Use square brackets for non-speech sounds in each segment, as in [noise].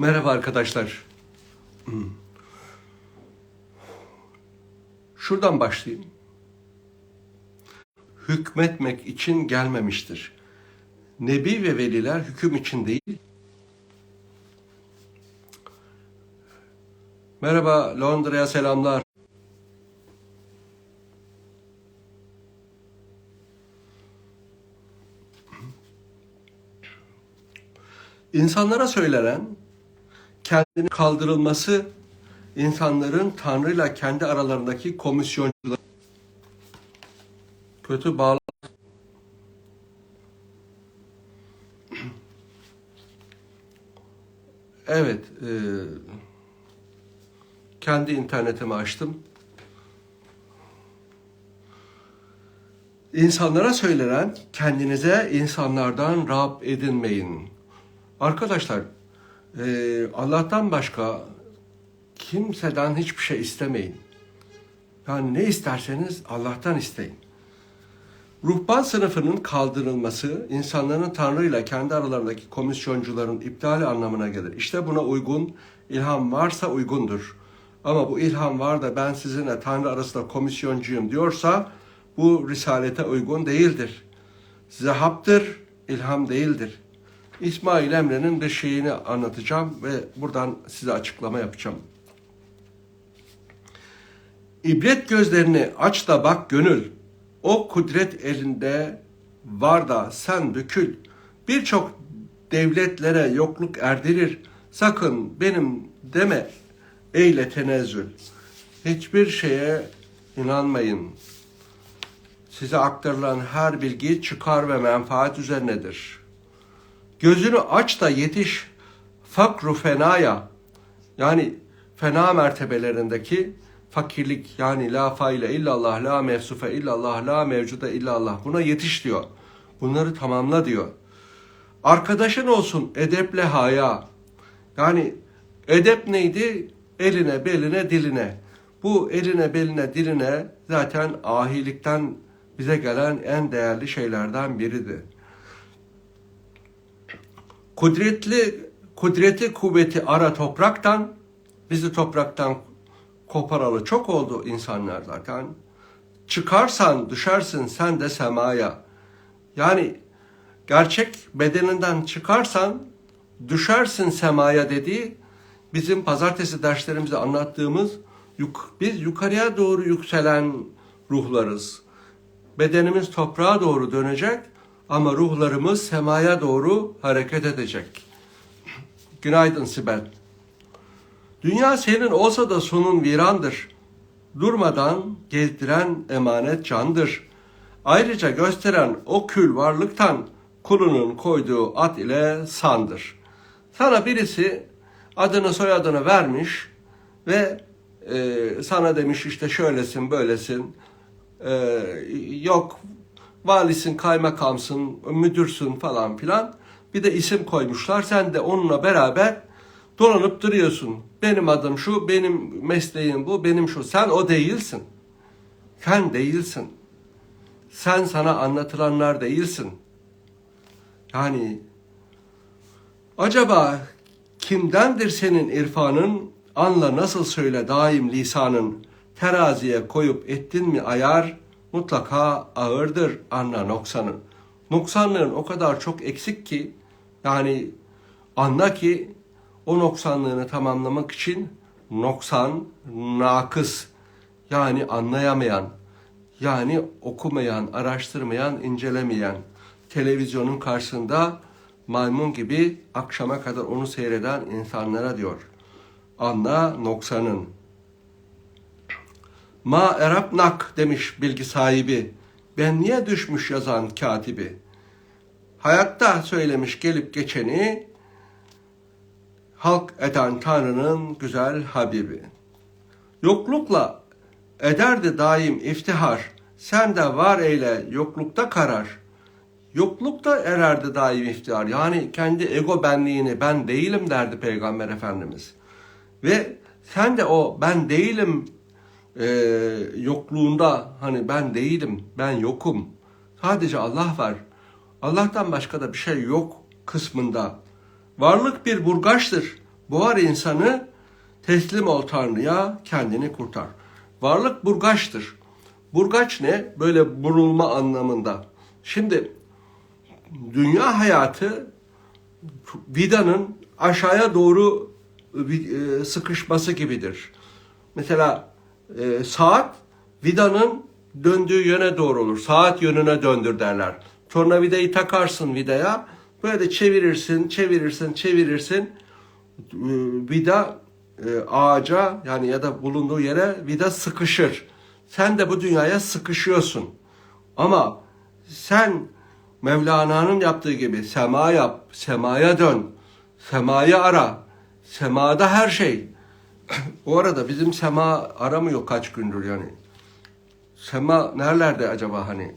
Merhaba arkadaşlar. Hmm. Şuradan başlayayım. Hükmetmek için gelmemiştir. Nebi ve veliler hüküm için değil. Merhaba Londra'ya selamlar. İnsanlara söylenen kendini kaldırılması insanların Tanrı'yla kendi aralarındaki komisyoncular kötü bağlı [clears throat] Evet, e, kendi internetimi açtım. İnsanlara söylenen kendinize insanlardan Rab edinmeyin. Arkadaşlar, e, Allah'tan başka kimseden hiçbir şey istemeyin. Yani ne isterseniz Allah'tan isteyin. Ruhban sınıfının kaldırılması insanların Tanrı ile kendi aralarındaki komisyoncuların iptali anlamına gelir. İşte buna uygun ilham varsa uygundur. Ama bu ilham var da ben sizinle Tanrı arasında komisyoncuyum diyorsa bu risalete uygun değildir. Size haptır, ilham değildir. İsmail Emre'nin bir şeyini anlatacağım ve buradan size açıklama yapacağım. İbret gözlerini aç da bak gönül. O kudret elinde var da sen bükül. Birçok devletlere yokluk erdirir. Sakın benim deme eyle tenezzül. Hiçbir şeye inanmayın. Size aktarılan her bilgi çıkar ve menfaat üzerinedir. Gözünü aç da yetiş fakru fenaya. Yani fena mertebelerindeki fakirlik yani la faile illallah, la mevsufe illallah, la mevcuda illallah. Buna yetiş diyor. Bunları tamamla diyor. Arkadaşın olsun edeple haya. Yani edep neydi? Eline, beline, diline. Bu eline, beline, diline zaten ahilikten bize gelen en değerli şeylerden biridir. Kudretli, kudreti kuvveti ara topraktan, bizi topraktan koparalı çok oldu insanlar zaten. Çıkarsan düşersin sen de semaya. Yani gerçek bedeninden çıkarsan düşersin semaya dediği bizim pazartesi derslerimizde anlattığımız yuk, biz yukarıya doğru yükselen ruhlarız. Bedenimiz toprağa doğru dönecek ama ruhlarımız semaya doğru hareket edecek. Günaydın Sibel. Dünya senin olsa da sonun virandır. Durmadan gezdiren emanet candır. Ayrıca gösteren o kül varlıktan kulunun koyduğu ad ile sandır. Sana birisi adını soyadını vermiş ve e, sana demiş işte şöylesin böylesin e, yok valisin kaymakamsın müdürsün falan filan bir de isim koymuşlar sen de onunla beraber dolanıp duruyorsun. Benim adım şu, benim mesleğim bu, benim şu. Sen o değilsin. Sen değilsin. Sen sana anlatılanlar değilsin. Yani acaba kimdendir senin irfanın? Anla nasıl söyle daim lisanın. Teraziye koyup ettin mi ayar? Mutlaka ağırdır anla noksanın. Noksanlığın o kadar çok eksik ki yani anla ki o noksanlığını tamamlamak için noksan, nakıs yani anlayamayan, yani okumayan, araştırmayan, incelemeyen, televizyonun karşısında maymun gibi akşama kadar onu seyreden insanlara diyor. Anla noksanın. Ma erapnak demiş bilgi sahibi. Ben niye düşmüş yazan katibi? Hayatta söylemiş gelip geçeni halk eden Tanrı'nın güzel Habibi. Yoklukla ederdi daim iftihar, sen de var eyle yoklukta karar. Yoklukta ererdi daim iftihar. Yani kendi ego benliğini ben değilim derdi Peygamber Efendimiz. Ve sen de o ben değilim e, yokluğunda hani ben değilim, ben yokum. Sadece Allah var. Allah'tan başka da bir şey yok kısmında Varlık bir burgaçtır. boğar insanı teslim ol Tanrı'ya kendini kurtar. Varlık burgaçtır. Burgaç ne? Böyle burulma anlamında. Şimdi dünya hayatı vidanın aşağıya doğru e, sıkışması gibidir. Mesela e, saat vidanın döndüğü yöne doğru olur. Saat yönüne döndür derler. Tornavidayı takarsın vidaya. Böyle çevirirsin, çevirirsin, çevirirsin. E, Vida e, ağaca yani ya da bulunduğu yere vida sıkışır. Sen de bu dünyaya sıkışıyorsun. Ama sen Mevlana'nın yaptığı gibi sema yap, semaya dön, semayı ara. Semada her şey. [coughs] o arada bizim sema aramıyor kaç gündür yani. Sema nerelerde acaba hani?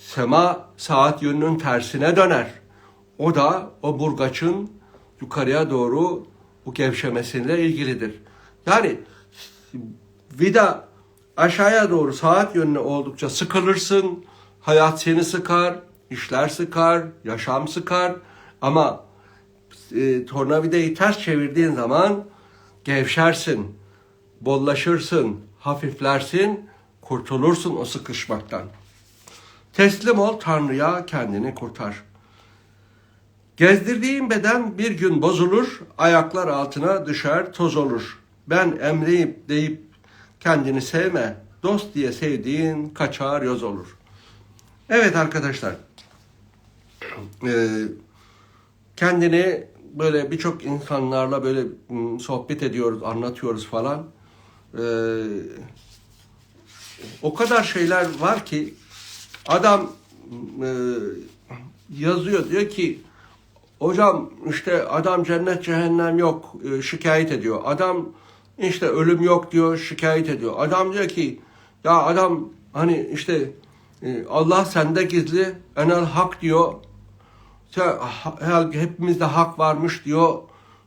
Sema saat yönünün tersine döner. O da o burgaçın yukarıya doğru bu gevşemesiyle ilgilidir. Yani vida aşağıya doğru saat yönüne oldukça sıkılırsın. Hayat seni sıkar, işler sıkar, yaşam sıkar. Ama e, tornavidayı ters çevirdiğin zaman gevşersin, bollaşırsın, hafiflersin, kurtulursun o sıkışmaktan. Teslim ol Tanrı'ya kendini kurtar. Gezdirdiğin beden bir gün bozulur, ayaklar altına düşer, toz olur. Ben emreyip deyip kendini sevme, dost diye sevdiğin kaçar yoz olur. Evet arkadaşlar, kendini böyle birçok insanlarla böyle sohbet ediyoruz, anlatıyoruz falan. E, o kadar şeyler var ki adam e, yazıyor diyor ki hocam işte adam cennet cehennem yok e, şikayet ediyor. Adam işte ölüm yok diyor şikayet ediyor. Adam diyor ki ya adam hani işte e, Allah sende gizli enel hak diyor. Hepimizde hak varmış diyor.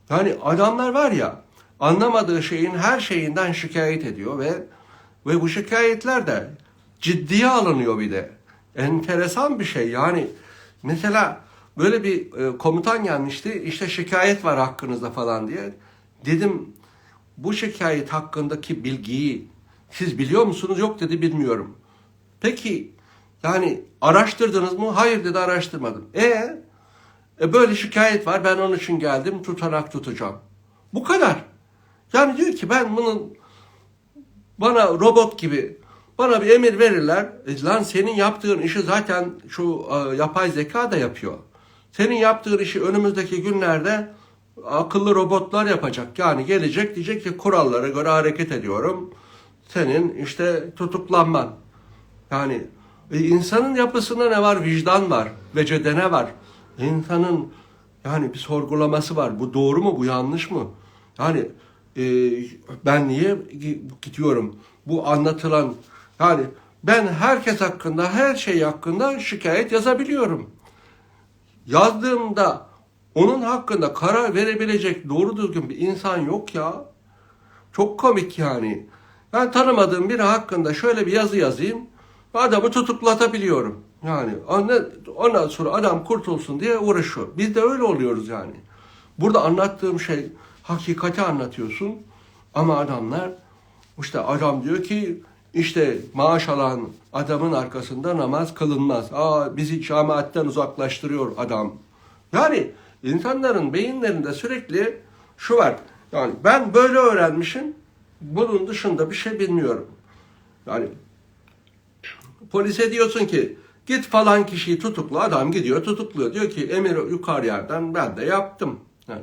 Yani adamlar var ya anlamadığı şeyin her şeyinden şikayet ediyor ve ve bu şikayetler de ciddiye alınıyor bir de. Enteresan bir şey yani mesela böyle bir e, komutan gelmişti işte şikayet var hakkınızda falan diye. Dedim bu şikayet hakkındaki bilgiyi siz biliyor musunuz? Yok dedi bilmiyorum. Peki yani araştırdınız mı? Hayır dedi araştırmadım. E, e böyle şikayet var ben onun için geldim tutanak tutacağım. Bu kadar. Yani diyor ki ben bunun bana robot gibi bana bir emir verirler. E, lan senin yaptığın işi zaten şu e, yapay zeka da yapıyor. Senin yaptığın işi önümüzdeki günlerde akıllı robotlar yapacak. Yani gelecek diyecek ki kurallara göre hareket ediyorum. Senin işte tutuklanman. Yani e, insanın yapısında ne var? Vicdan var. Vecedene var. İnsanın yani bir sorgulaması var. Bu doğru mu? Bu yanlış mı? Yani e, ben niye gidiyorum? Bu anlatılan yani ben herkes hakkında, her şey hakkında şikayet yazabiliyorum. Yazdığımda onun hakkında karar verebilecek doğru düzgün bir insan yok ya. Çok komik yani. Ben tanımadığım biri hakkında şöyle bir yazı yazayım. Adamı tutuklatabiliyorum. Yani ondan sonra adam kurtulsun diye uğraşıyor. Biz de öyle oluyoruz yani. Burada anlattığım şey hakikati anlatıyorsun. Ama adamlar işte adam diyor ki işte maaş alan adamın arkasında namaz kılınmaz. Aa bizi cemaatten uzaklaştırıyor adam. Yani insanların beyinlerinde sürekli şu var. Yani ben böyle öğrenmişim. Bunun dışında bir şey bilmiyorum. Yani polise diyorsun ki git falan kişiyi tutukla. Adam gidiyor tutukluyor. Diyor ki emir yukarı yerden ben de yaptım. Yani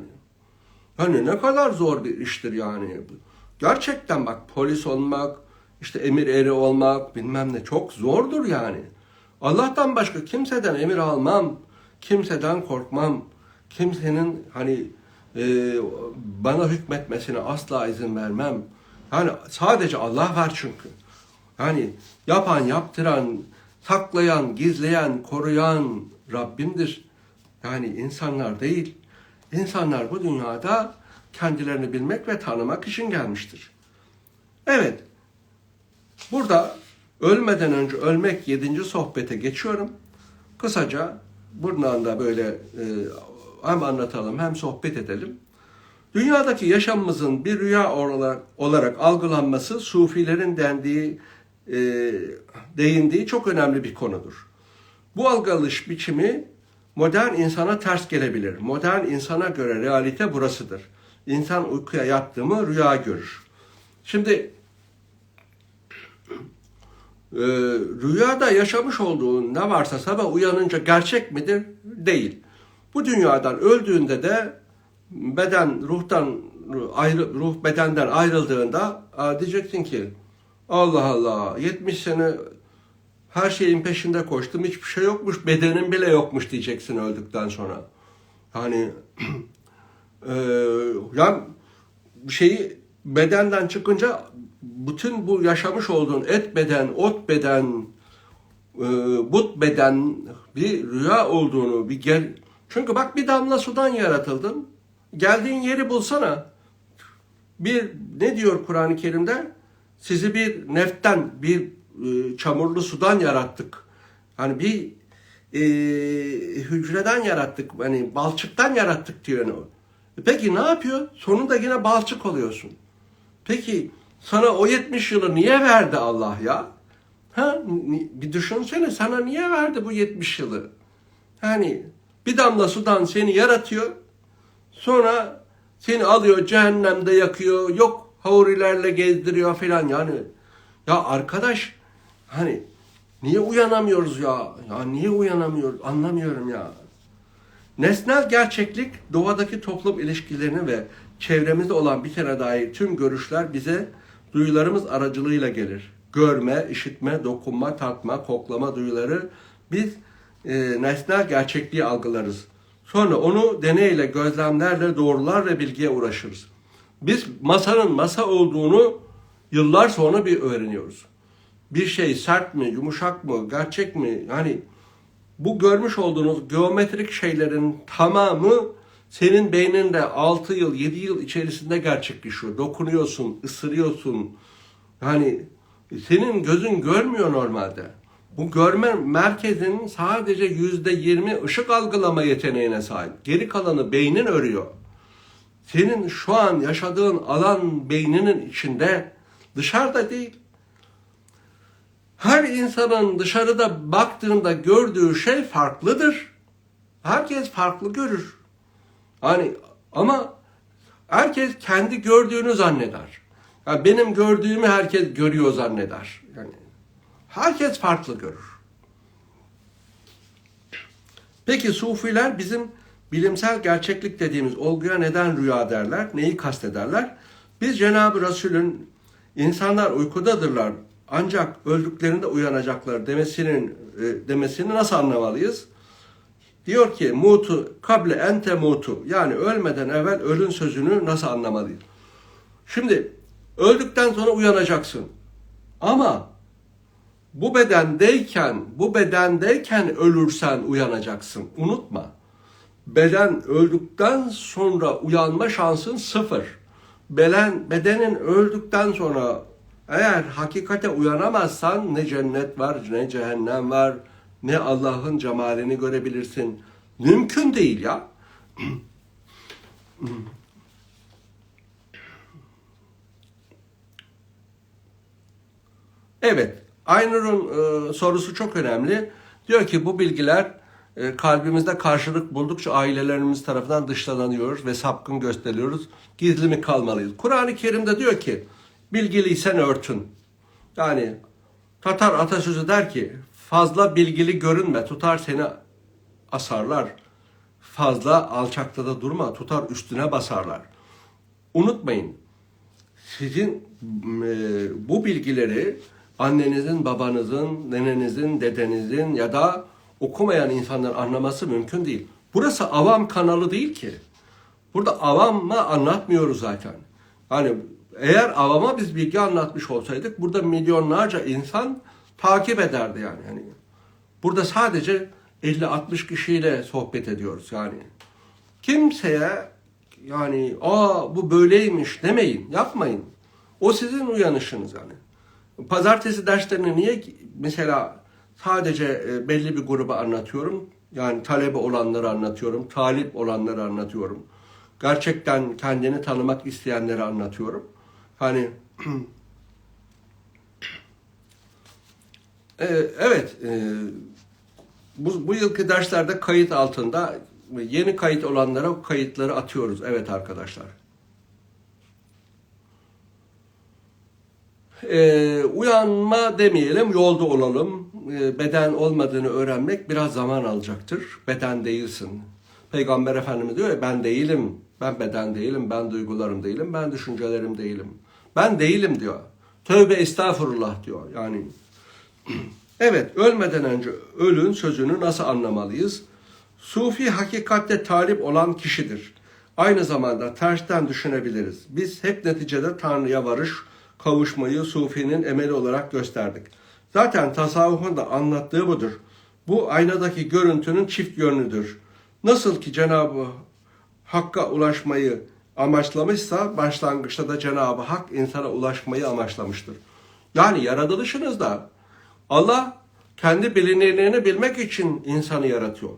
hani ne kadar zor bir iştir yani. Gerçekten bak polis olmak, işte emir eri olmak bilmem ne çok zordur yani. Allah'tan başka kimseden emir almam, kimseden korkmam, kimsenin hani e, bana hükmetmesine asla izin vermem. Yani sadece Allah var çünkü. Yani yapan, yaptıran, saklayan, gizleyen, koruyan Rabbimdir. Yani insanlar değil. İnsanlar bu dünyada kendilerini bilmek ve tanımak için gelmiştir. Evet, burada ölmeden önce ölmek yedinci sohbete geçiyorum. Kısaca buradan da böyle e, hem anlatalım hem sohbet edelim. Dünyadaki yaşamımızın bir rüya olarak, olarak algılanması sufilerin dendiği, e, değindiği çok önemli bir konudur. Bu algılış biçimi modern insana ters gelebilir. Modern insana göre realite burasıdır. İnsan uykuya yattı mı rüya görür. Şimdi e, rüyada yaşamış olduğun ne varsa sabah uyanınca gerçek midir? Değil. Bu dünyadan öldüğünde de beden ruhtan ayrı, ruh bedenden ayrıldığında aa, diyeceksin ki Allah Allah 70 sene her şeyin peşinde koştum hiçbir şey yokmuş bedenim bile yokmuş diyeceksin öldükten sonra. Hani [clears throat] e, yani şeyi bedenden çıkınca bütün bu yaşamış olduğun et beden, ot beden, e, but beden bir rüya olduğunu bir gel çünkü bak bir damla sudan yaratıldın. Geldiğin yeri bulsana. Bir ne diyor Kur'an-ı Kerim'de? Sizi bir neften, bir e, çamurlu sudan yarattık. Hani bir e, hücreden yarattık. Hani balçıktan yarattık diyor. o. E Peki ne yapıyor? Sonunda yine balçık oluyorsun. Peki sana o 70 yılı niye verdi Allah ya? Ha, bir düşünsene sana niye verdi bu 70 yılı? Hani bir damla sudan seni yaratıyor. Sonra seni alıyor cehennemde yakıyor. Yok havurilerle gezdiriyor filan yani. Ya arkadaş hani niye uyanamıyoruz ya? Ya niye uyanamıyoruz? Anlamıyorum ya. Nesnel gerçeklik doğadaki toplum ilişkilerini ve çevremizde olan bitene dair tüm görüşler bize duyularımız aracılığıyla gelir. Görme, işitme, dokunma, tatma, koklama duyuları biz e, nesnel gerçekliği algılarız. Sonra onu deneyle, gözlemlerle doğrular ve bilgiye uğraşırız. Biz masanın masa olduğunu yıllar sonra bir öğreniyoruz. Bir şey sert mi, yumuşak mı, gerçek mi? Yani bu görmüş olduğunuz geometrik şeylerin tamamı senin beyninde 6 yıl, 7 yıl içerisinde gerçekleşiyor. Dokunuyorsun, ısırıyorsun. Yani senin gözün görmüyor normalde. Bu görme merkezinin sadece yüzde yirmi ışık algılama yeteneğine sahip. Geri kalanı beynin örüyor. Senin şu an yaşadığın alan beyninin içinde, dışarıda değil. Her insanın dışarıda baktığında gördüğü şey farklıdır. Herkes farklı görür. Hani ama herkes kendi gördüğünü zanneder. Yani benim gördüğümü herkes görüyor zanneder. Yani herkes farklı görür. Peki sufiler bizim bilimsel gerçeklik dediğimiz olguya neden rüya derler? Neyi kastederler? Biz Cenab-ı Resul'ün insanlar uykudadırlar ancak öldüklerinde uyanacaklar demesinin e, demesini nasıl anlamalıyız? Diyor ki mutu kable ente mutu yani ölmeden evvel ölün sözünü nasıl anlamalıyız? Şimdi öldükten sonra uyanacaksın. Ama bu bedendeyken, bu bedendeyken ölürsen uyanacaksın. Unutma. Beden öldükten sonra uyanma şansın sıfır. Beden, bedenin öldükten sonra eğer hakikate uyanamazsan ne cennet var, ne cehennem var, ne Allah'ın cemalini görebilirsin. Mümkün değil ya. Evet, Aynur'un e, sorusu çok önemli. Diyor ki bu bilgiler kalbimizde karşılık buldukça ailelerimiz tarafından dışlanıyoruz ve sapkın gösteriliyoruz. Gizli mi kalmalıyız? Kur'an-ı Kerim'de diyor ki bilgiliysen örtün. Yani Tatar atasözü der ki fazla bilgili görünme tutar seni asarlar. Fazla alçakta da durma tutar üstüne basarlar. Unutmayın sizin e, bu bilgileri annenizin, babanızın, nenenizin, dedenizin ya da okumayan insanların anlaması mümkün değil. Burası avam kanalı değil ki. Burada avama anlatmıyoruz zaten. Hani eğer avama biz bilgi anlatmış olsaydık burada milyonlarca insan takip ederdi yani. yani burada sadece 50-60 kişiyle sohbet ediyoruz yani. Kimseye yani aa bu böyleymiş demeyin, yapmayın. O sizin uyanışınız yani. Pazartesi derslerini niye mesela sadece e, belli bir gruba anlatıyorum? Yani talebe olanları anlatıyorum, talip olanları anlatıyorum. gerçekten kendini tanımak isteyenleri anlatıyorum. Hani [clears throat] evet, e, bu, bu yılki derslerde kayıt altında yeni kayıt olanlara kayıtları atıyoruz. Evet arkadaşlar. Ee, uyanma demeyelim, yolda olalım. Ee, beden olmadığını öğrenmek biraz zaman alacaktır. Beden değilsin. Peygamber Efendimiz diyor ya ben değilim, ben beden değilim, ben duygularım değilim, ben düşüncelerim değilim. Ben değilim diyor. Tövbe estağfurullah diyor. Yani [clears throat] evet ölmeden önce ölün sözünü nasıl anlamalıyız? Sufi hakikatte talip olan kişidir. Aynı zamanda tersten düşünebiliriz. Biz hep neticede Tanrı'ya varış, kavuşmayı Sufi'nin emeli olarak gösterdik. Zaten tasavvufun da anlattığı budur. Bu aynadaki görüntünün çift yönlüdür. Nasıl ki Cenab-ı Hakk'a ulaşmayı amaçlamışsa başlangıçta da Cenab-ı Hak insana ulaşmayı amaçlamıştır. Yani yaratılışınızda Allah kendi bilinirliğini bilmek için insanı yaratıyor.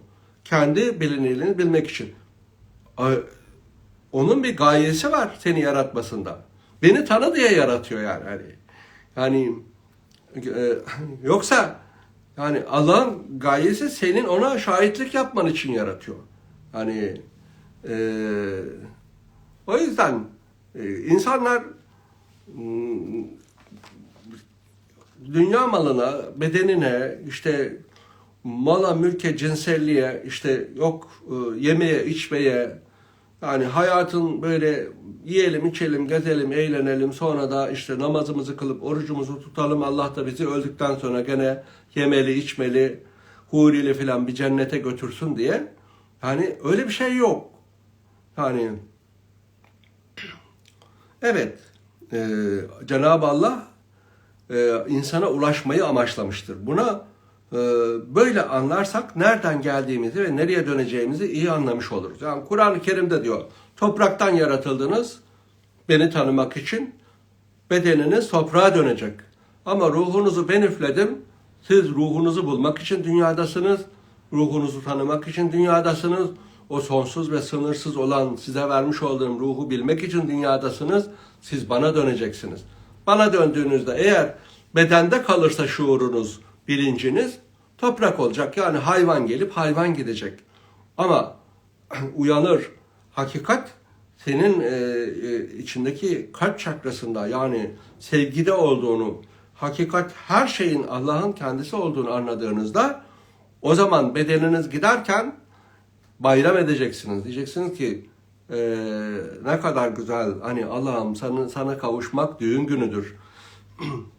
Kendi bilinirliğini bilmek için. Onun bir gayesi var seni yaratmasında. Beni tanı diye yaratıyor yani. Hani, yani yoksa yani Allah'ın gayesi senin ona şahitlik yapman için yaratıyor. Hani e, o yüzden e, insanlar mm, dünya malına, bedenine, işte mala, mülke, cinselliğe, işte yok e, yemeye, içmeye, yani hayatın böyle yiyelim, içelim, gezelim, eğlenelim, sonra da işte namazımızı kılıp orucumuzu tutalım. Allah da bizi öldükten sonra gene yemeli, içmeli, hurili filan bir cennete götürsün diye. Yani öyle bir şey yok. Yani evet, e, Cenab-ı Allah e, insana ulaşmayı amaçlamıştır. Buna böyle anlarsak nereden geldiğimizi ve nereye döneceğimizi iyi anlamış oluruz. Yani Kur'an-ı Kerim'de diyor, topraktan yaratıldınız beni tanımak için, bedeniniz toprağa dönecek. Ama ruhunuzu ben üfledim, siz ruhunuzu bulmak için dünyadasınız, ruhunuzu tanımak için dünyadasınız, o sonsuz ve sınırsız olan size vermiş olduğum ruhu bilmek için dünyadasınız, siz bana döneceksiniz. Bana döndüğünüzde eğer bedende kalırsa şuurunuz, bilinciniz toprak olacak. Yani hayvan gelip hayvan gidecek. Ama [clears throat] uyanır. Hakikat senin e, e, içindeki kalp çakrasında yani sevgide olduğunu, hakikat her şeyin Allah'ın kendisi olduğunu anladığınızda o zaman bedeniniz giderken bayram edeceksiniz. Diyeceksiniz ki e, ne kadar güzel hani Allah'ım sana, sana kavuşmak düğün günüdür. [clears throat]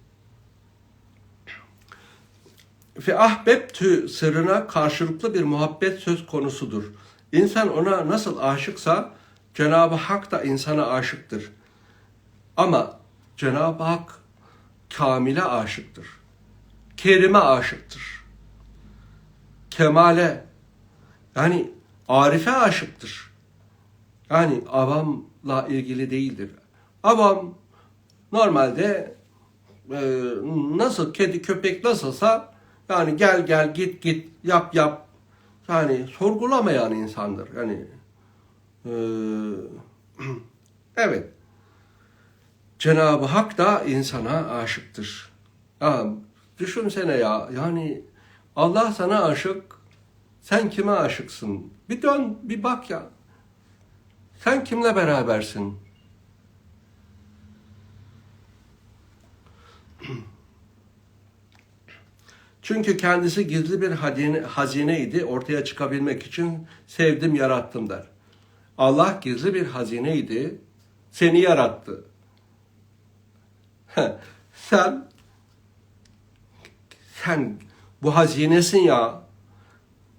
Fe ahbebtü sırrına karşılıklı bir muhabbet söz konusudur. İnsan ona nasıl aşıksa Cenab-ı Hak da insana aşıktır. Ama Cenab-ı Hak kamile aşıktır. Kerime aşıktır. Kemale yani arife aşıktır. Yani avamla ilgili değildir. Avam normalde e, nasıl kedi köpek nasılsa yani gel gel git git yap yap yani sorgulamayan insandır. Yani e, [clears throat] evet Cenab-ı Hak da insana aşıktır. Ya, düşünsene ya yani Allah sana aşık sen kime aşıksın? Bir dön bir bak ya. Sen kimle berabersin? Çünkü kendisi gizli bir hazine, hazineydi. Ortaya çıkabilmek için sevdim, yarattım der. Allah gizli bir hazineydi. Seni yarattı. sen sen bu hazinesin ya.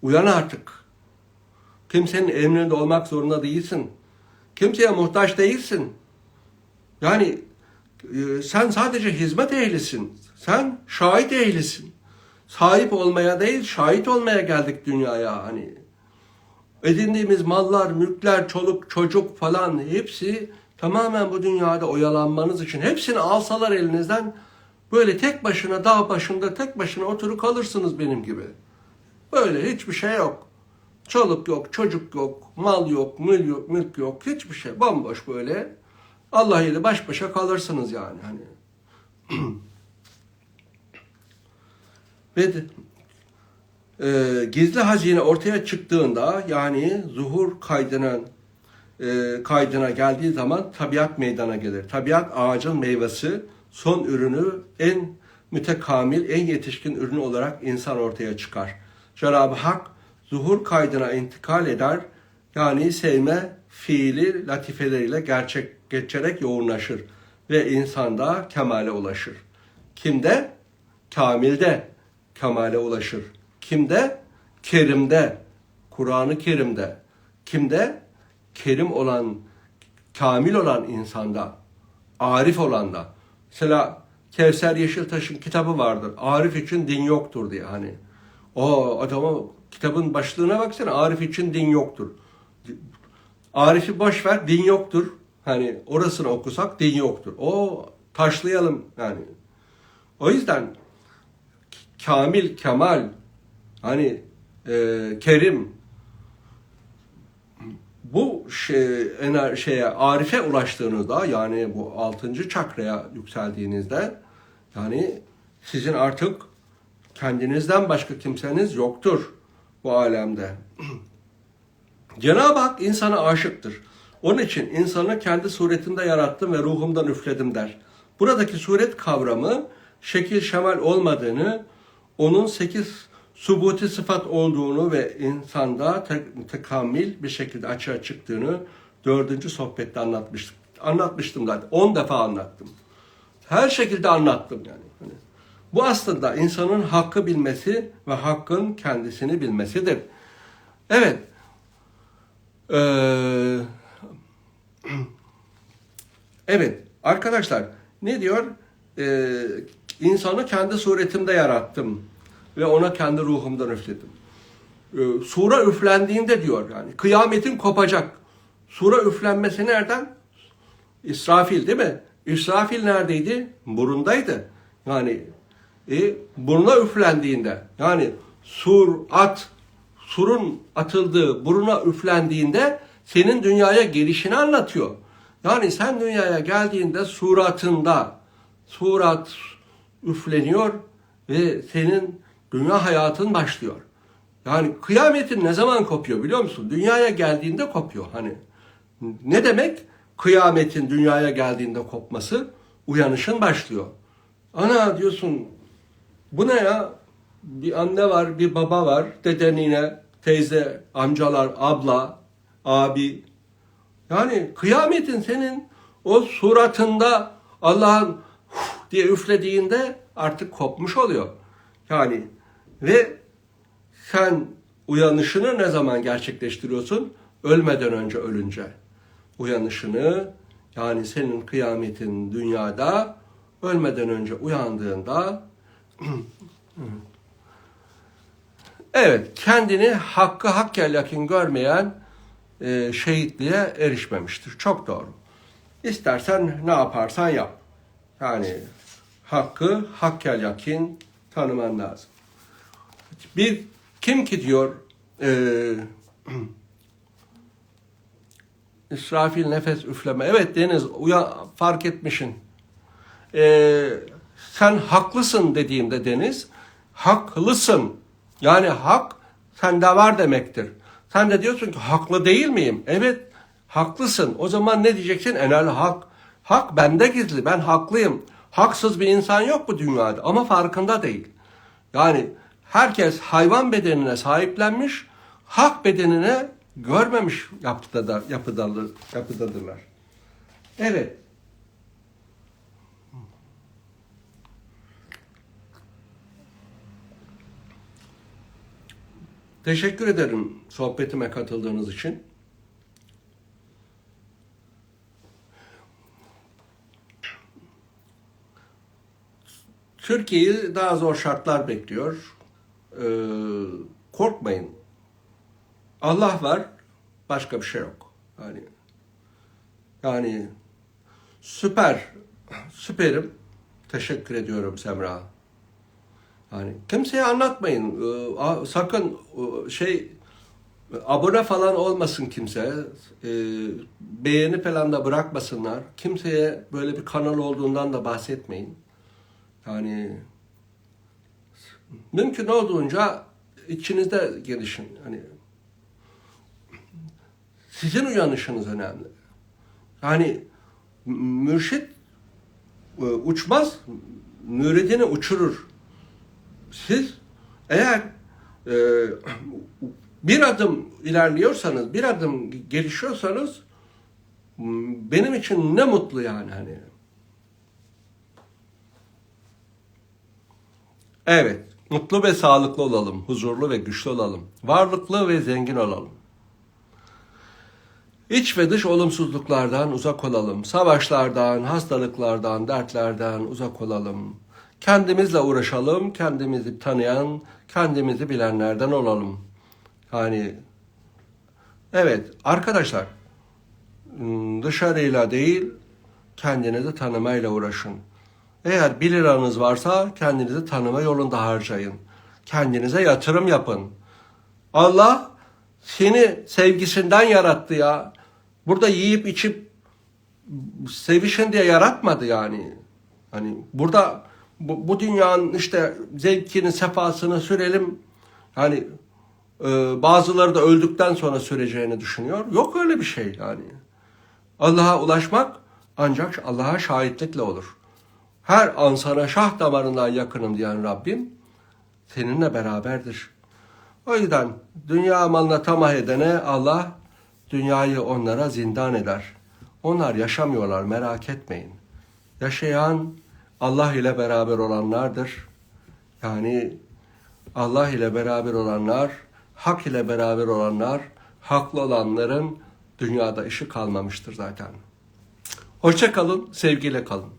Uyan artık. Kimsenin emrinde olmak zorunda değilsin. Kimseye muhtaç değilsin. Yani e, sen sadece hizmet ehlisin. Sen şahit ehlisin. Sahip olmaya değil, şahit olmaya geldik dünyaya hani. Edindiğimiz mallar, mülkler, çoluk, çocuk falan hepsi tamamen bu dünyada oyalanmanız için. Hepsini alsalar elinizden böyle tek başına dağ başında tek başına oturup kalırsınız benim gibi. Böyle hiçbir şey yok. Çoluk yok, çocuk yok, mal yok, mül yok, mülk yok, hiçbir şey. Bomboş böyle. Allah ile baş başa kalırsınız yani. Hani. [clears throat] Ve e, gizli hazine ortaya çıktığında yani zuhur kaydına e, kaydına geldiği zaman tabiat meydana gelir. Tabiat ağacın meyvesi, son ürünü en mütekamil, en yetişkin ürünü olarak insan ortaya çıkar. Cenab-ı Hak zuhur kaydına intikal eder. Yani sevme fiili latifeleriyle gerçek geçerek yoğunlaşır ve insanda kemale ulaşır. Kimde? Kamilde kemale ulaşır. Kimde? Kerimde, Kur'an-ı Kerim'de. Kimde? Kerim olan, kamil olan insanda, arif olanda. Mesela Kevser Yeşiltaş'ın kitabı vardır. Arif için din yoktur diye hani. O adama kitabın başlığına baksana Arif için din yoktur. Arif'i boş ver din yoktur. Hani orasını okusak din yoktur. O taşlayalım yani. O yüzden kamil, kemal, hani e, kerim bu şey, şeye arife ulaştığınızda yani bu altıncı çakraya yükseldiğinizde yani sizin artık kendinizden başka kimseniz yoktur bu alemde. [clears throat] Cenab-ı Hak insana aşıktır. Onun için insanı kendi suretinde yarattım ve ruhumdan üfledim der. Buradaki suret kavramı şekil şemal olmadığını, onun sekiz subuti sıfat olduğunu ve insanda tek- tekamül bir şekilde açığa çıktığını dördüncü sohbette anlatmıştım. Anlatmıştım zaten. On defa anlattım. Her şekilde anlattım yani. Hani bu aslında insanın hakkı bilmesi ve hakkın kendisini bilmesidir. Evet. Ee, [clears throat] evet arkadaşlar ne diyor? Ee, insanı kendi suretimde yarattım ve ona kendi ruhumdan üfledim. Ee, sura üflendiğinde diyor yani kıyametin kopacak. Sura üflenmesi nereden? İsrafil değil mi? İsrafil neredeydi? Burundaydı. Yani e, buruna üflendiğinde yani sur at surun atıldığı buruna üflendiğinde senin dünyaya gelişini anlatıyor. Yani sen dünyaya geldiğinde suratında surat üfleniyor ve senin dünya hayatın başlıyor. Yani kıyametin ne zaman kopuyor biliyor musun? Dünyaya geldiğinde kopuyor. Hani ne demek? Kıyametin dünyaya geldiğinde kopması uyanışın başlıyor. Ana diyorsun bu ne ya? Bir anne var, bir baba var, deden yine, teyze, amcalar, abla, abi. Yani kıyametin senin o suratında Allah'ın! Diye üflediğinde artık kopmuş oluyor. Yani ve sen uyanışını ne zaman gerçekleştiriyorsun? Ölmeden önce ölünce. Uyanışını yani senin kıyametin dünyada ölmeden önce uyandığında [clears throat] evet kendini hakkı hak yakin görmeyen e, şehitliğe erişmemiştir. Çok doğru. İstersen ne yaparsan yap. Yani hakkı hak yakin tanıman lazım. Bir kim ki diyor e, [clears throat] İsrafil nefes üfleme. Evet Deniz uya, fark etmişsin. E, sen haklısın dediğimde Deniz haklısın. Yani hak sende var demektir. Sen de diyorsun ki haklı değil miyim? Evet haklısın. O zaman ne diyeceksin? Enel hak. Hak bende gizli. Ben haklıyım. Haksız bir insan yok bu dünyada ama farkında değil. Yani herkes hayvan bedenine sahiplenmiş, hak bedenine görmemiş yapıda, yapıdadır, yapıdadırlar. Evet. Teşekkür ederim sohbetime katıldığınız için. Türkiye'yi daha zor şartlar bekliyor. Ee, korkmayın. Allah var, başka bir şey yok. Yani yani süper, süperim. Teşekkür ediyorum Semra. Yani kimseye anlatmayın. Ee, sakın e, şey Abone falan olmasın kimse. E, beğeni falan da bırakmasınlar. Kimseye böyle bir kanal olduğundan da bahsetmeyin. Yani mümkün olduğunca içinizde gelişin. Hani sizin uyanışınız önemli. Yani mürşit e, uçmaz, müridini uçurur. Siz eğer e, bir adım ilerliyorsanız, bir adım gelişiyorsanız benim için ne mutlu yani hani. Evet, mutlu ve sağlıklı olalım, huzurlu ve güçlü olalım, varlıklı ve zengin olalım. İç ve dış olumsuzluklardan uzak olalım. Savaşlardan, hastalıklardan, dertlerden uzak olalım. Kendimizle uğraşalım, kendimizi tanıyan, kendimizi bilenlerden olalım. Yani evet arkadaşlar ım, dışarıyla değil kendinizi tanımayla uğraşın. Eğer 1 liranız varsa kendinizi tanıma yolunda harcayın. Kendinize yatırım yapın. Allah seni sevgisinden yarattı ya. Burada yiyip içip sevişin diye yaratmadı yani. Hani burada bu, bu dünyanın işte zevkini, sefasını sürelim. Hani e, bazıları da öldükten sonra süreceğini düşünüyor. Yok öyle bir şey yani. Allah'a ulaşmak ancak Allah'a şahitlikle olur. Her an sana şah damarından yakınım diyen Rabbim seninle beraberdir. O yüzden dünya malına tamah edene Allah dünyayı onlara zindan eder. Onlar yaşamıyorlar merak etmeyin. Yaşayan Allah ile beraber olanlardır. Yani Allah ile beraber olanlar, hak ile beraber olanlar, haklı olanların dünyada işi kalmamıştır zaten. Hoşça kalın, sevgiyle kalın.